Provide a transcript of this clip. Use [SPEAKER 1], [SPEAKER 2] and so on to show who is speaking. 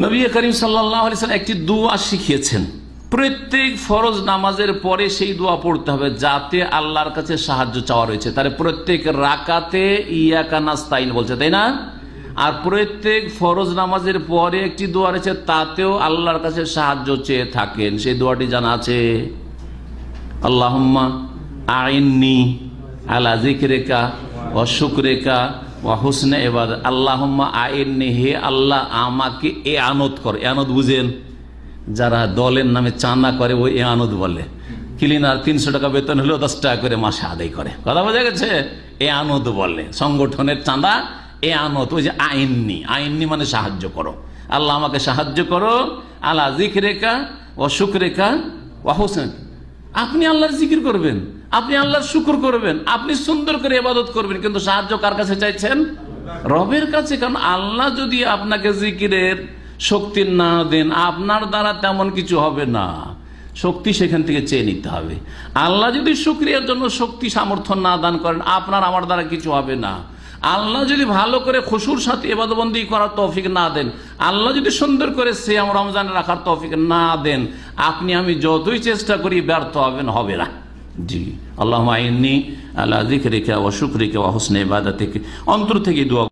[SPEAKER 1] নবী করিম সাল্লাহ একটি দোয়া শিখিয়েছেন। প্রত্যেক ফরজ নামাজের পরে সেই দোয়া পড়তে হবে যাতে আল্লাহর কাছে সাহায্য চাওয়া রয়েছে। তার প্রত্যেক রাকাতে ইয়াকা নাস্তাইন বলছে, তাই না? আর প্রত্যেক ফরজ নামাজের পরে একটি দোয়া রয়েছে, তাতেও আল্লাহর কাছে সাহায্য চেয়ে থাকেন। সেই দোয়াটি জানা আছে? আল্লাহম্মা আইননি আলা জিকরেকা ও শুক্রেকা ও হুসনে এবার আল্লাহম্মা আইননি হে আল্লাহ আমাকে এ আনত কর। এ আনত বুঝেন? যারা দলের নামে চাঁদা করে, ওই এ আনত বলে। ক্লিনার তিনশো টাকা বেতন হলেও দশ টাকা করে মাসে আদায় করে। কথা বোঝা গেছে? এ আনত বলে। সংগঠনের চাঁদা, এ আনত ওই যে আইননি। আইননি মানে সাহায্য করো। আল্লাহ আমাকে সাহায্য করো। আল্লাহ জিকরেকা ও রেখা ও হোসেন আপনি আল্লাহর জিকির করবেন, আপনি আল্লাহর শুকুর করবেন, আপনি সুন্দর করে ইবাদত করবেন, কিন্তু সাহায্য কার কাছে চাইছেন? রবের কাছে, কারণ আল্লাহ যদি আপনাকে জিকিরের শক্তি না দেন, আপনার দ্বারা তেমন কিছু হবে না। শক্তি সেখান থেকে চেয়ে নিতে হবে। আল্লাহ যদি শুক্রিয়ার জন্য শক্তি, সামর্থ্য না দান করেন, আপনার আমার দ্বারা কিছু হবে না। আল্লাহ যদি ভালো করে খুশুর সাথে এবাদবন্দি করার তৌফিক না দেন আল্লাহ যদি সুন্দর করে সিয়াম রমজান রাখার তফিক না দেন, আপনি আমি যতই চেষ্টা করি ব্যর্থ হবেন, হবে না। জি। আল্লাহ আইনি আল্লাহ দিক রেখে ও রেখে ও হোসনে বাদা থেকে অন্তর থেকে দোয়া